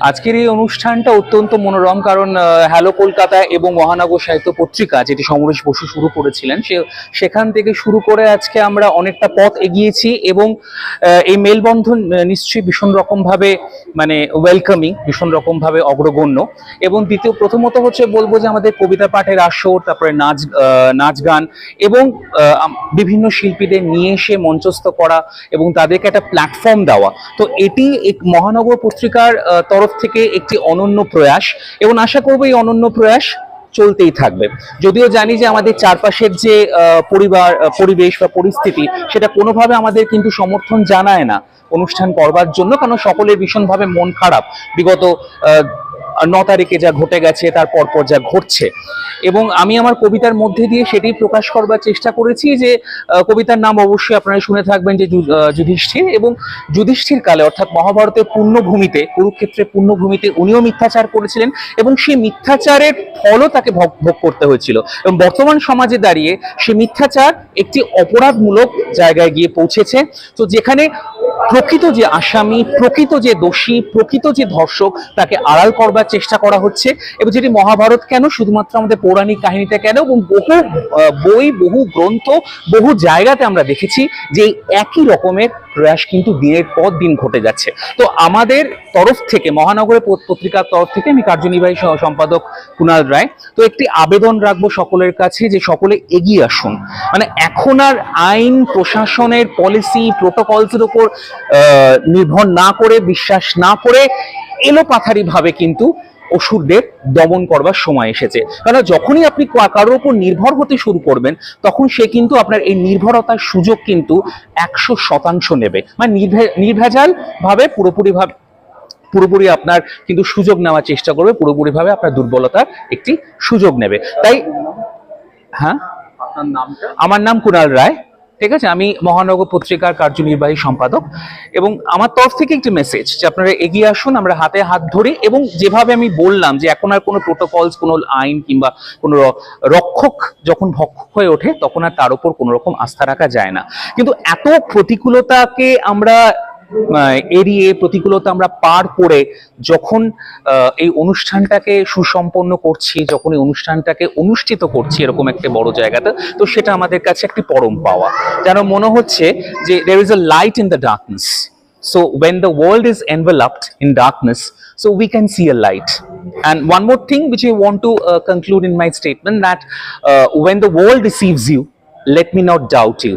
আজকের এই অনুষ্ঠানটা অত্যন্ত মনোরম কারণ হ্যালো কলকাতা এবং মহানগর সাহিত্য পত্রিকা যেটি সমরেশ বসু শুরু করেছিলেন সে সেখান থেকে শুরু করে আজকে আমরা অনেকটা পথ এগিয়েছি এবং এই মেলবন্ধন নিশ্চয়ই ভীষণ রকমভাবে মানে ওয়েলকামিং ভীষণ রকমভাবে অগ্রগণ্য। এবং দ্বিতীয় প্রথমত হচ্ছে বলব যে আমাদের কবিতা পাঠের আসর তারপরে নাচ নাচ গান এবং বিভিন্ন শিল্পীদের নিয়ে এসে মঞ্চস্থ করা এবং তাদেরকে একটা প্ল্যাটফর্ম দেওয়া। তো এটি এক মহানগর পত্রিকার আহ, তরফ থেকে একটি অনন্য প্রয়াস এবং আশা করব এই অনন্য প্রয়াস চলতেই থাকবে। যদিও জানি যে আমাদের চারপাশের যে পরিবার পরিবেশ বা পরিস্থিতি, সেটা কোনোভাবে আমাদের কিন্তু সমর্থন জানায় না অনুষ্ঠান করবার জন্য, কারণ সকলের ভীষণভাবে মন খারাপ। বিগত ন তারিখে যা ঘটে গেছে, তার পরপর যা ঘটছে। এবং আমি আমার কবিতার মধ্যে দিয়ে সেটি প্রকাশ করবার চেষ্টা করেছি যে কবিতার নাম অবশ্যই আপনারা শুনে থাকবেন যে যুধিষ্ঠির এবং যুধিষ্ঠির কালে অর্থাৎ মহাভারতের পূর্ণভূমিতে কুরুক্ষেত্রের পূর্ণভূমিতে উনিও মিথ্যাচার করেছিলেন এবং সেই মিথ্যাচারের ফলও তাকে ভোগ করতে হয়েছিল। এবং বর্তমান সমাজে দাঁড়িয়ে সে মিথ্যাচার একটি অপরাধমূলক জায়গায় গিয়ে পৌঁছেছে। তো যেখানে প্রকৃত যে আসামি, প্রকৃত যে দোষী, প্রকৃত যে ধর্ষক তাকে আড়াল করবার চেষ্টা করা হচ্ছে। এবং যেটি মহাভারত কেন? শুধুমাত্র আমাদের পৌরাণিক কাহিনীটা কেন? এবং বহু বই, বহু গ্রন্থ, বহু জায়গাতে আমরা দেখেছি যে একই রকমের প্রয়াস কিন্তু দিনের পর দিন ঘটে যাচ্ছে। তো আমাদের তরফ থেকে, মহানগরের পত্রিকার তরফ থেকে আমি কার্যনির্বাহী সহ, সম্পাদক কুণাল রায়, তো একটি আবেদন রাখব সকলের কাছে যে সকলে এগিয়ে আসুন। মানে এখন আর আইন, প্রশাসনের পলিসি প্রোটোকলসের উপর নির্ভর না করে, বিশ্বাস না করে এলোপাথারি ভাবে কিন্তু অসুরদের দমন করবার সময় এসেছে। কারণ যখনই আপনি কারোর উপর নির্ভর হতে শুরু করবেন তখন সে কিন্তু আপনার এই নির্ভরতার সুযোগ কিন্তু একশো শতাংশ নেবে। মানে নির্ভে- নির্ভেজাল ভাবে পুরোপুরি ভাবে পুরোপুরি আপনার কিন্তু সুযোগ নেওয়ার চেষ্টা করবে পুরোপুরি ভাবে আপনার দুর্বলতার একটি সুযোগ নেবে। তাই হ্যাঁ? আমার নাম কুণাল রায়। ঠিক আছে? আমি মহানগর পত্রিকার কার্যনির্বাহী সম্পাদক এবং আমার তরফ থেকে একটি মেসেজ যে আপনারা এগিয়ে আসুন, আমরা হাতে হাত ধরে এবং যেভাবে আমি বললাম যে এখন আর কোনো প্রোটোকলস কোনো আইন কিংবা কোনো রক্ষক যখন ভক্ষক হয়ে ওঠে, তখন আর তার উপর কোনো রকম আস্থা রাখা যায় না। কিন্তু এত প্রতিকূলতাকে আমরা এড়িয়ে প্রতিকূলতা আমরা পার করে যখন এই অনুষ্ঠানটাকে সুসম্পন্ন করছি যখন এই অনুষ্ঠানটাকে অনুষ্ঠিত করছি এরকম একটা বড় জায়গাতে তো সেটা আমাদের কাছে একটি পরম পাওয়া যেন মনে হচ্ছে যে there is a light in the darkness so when the world is enveloped in darkness so we can see a light and one more thing which i want to uh, conclude in my statement that uh, when the world deceives you let me not doubt you